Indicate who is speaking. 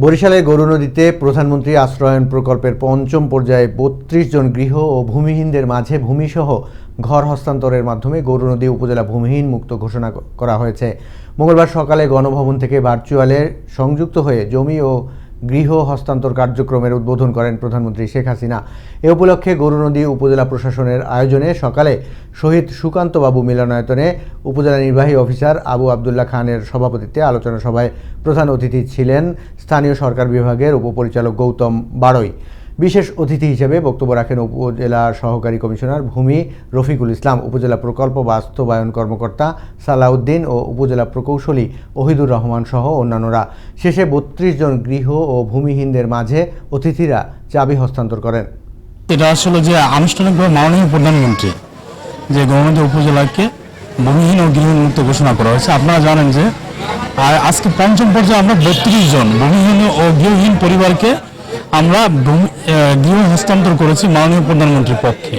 Speaker 1: বরিশালের গরু নদীতে প্রধানমন্ত্রী আশ্রয়ন প্রকল্পের পঞ্চম পর্যায়ে বত্রিশ জন গৃহ ও ভূমিহীনদের মাঝে ভূমিসহ ঘর হস্তান্তরের মাধ্যমে গরু নদী উপজেলা ভূমিহীন মুক্ত ঘোষণা করা হয়েছে। মঙ্গলবার সকালে গণভবন থেকে ভার্চুয়ালে সংযুক্ত হয়ে জমি ও গৃহ হস্তান্তর কার্যক্রমের উদ্বোধন করেন প্রধানমন্ত্রী শেখ হাসিনা। এ উপলক্ষে গরুনদী উপজেলা প্রশাসনের আয়োজনে সকালে শহীদ সুকান্তবাবু মিলনায়তনে উপজেলা নির্বাহী অফিসার আবু আবদুল্লাহ খানের সভাপতিত্বে আলোচনা সভায় প্রধান অতিথি ছিলেন স্থানীয় সরকার বিভাগের উপপরিচালক গৌতম বাড়ই। বিশেষ অতিথি হিসেবে বক্তব্য রাখেন উপজেলা সহকারী কমিশনার ভূমি রফিকুল ইসলাম, উপজেলা প্রকল্প বাস্তবায়ন কর্মকর্তা সালাউদ্দিন ও উপজেলা প্রকৌশলী ওহিদুর রহমান সহ অন্যান্যরা। শেষে বত্রিশ জন গৃহ ও ভূমিহীনদের মাঝে অতিথিরা চাবি হস্তান্তর করেন।
Speaker 2: এটা আসলে যে আনুষ্ঠানিকভাবে মাননীয় প্রধানমন্ত্রী যে গৌরমন্ত্রী উপজেলাকে ভূমিহীন ও গৃহহীন মুক্ত ঘোষণা করা হয়েছে। আপনারা জানেন যে আজকে পঞ্চম পর্যায়ে আমরা বত্রিশ জন ভূমিহীন ও গৃহহীন পরিবারকে আমরা গৃহ হস্তান্তর করেছি মাননীয় প্রধানমন্ত্রীর পক্ষে।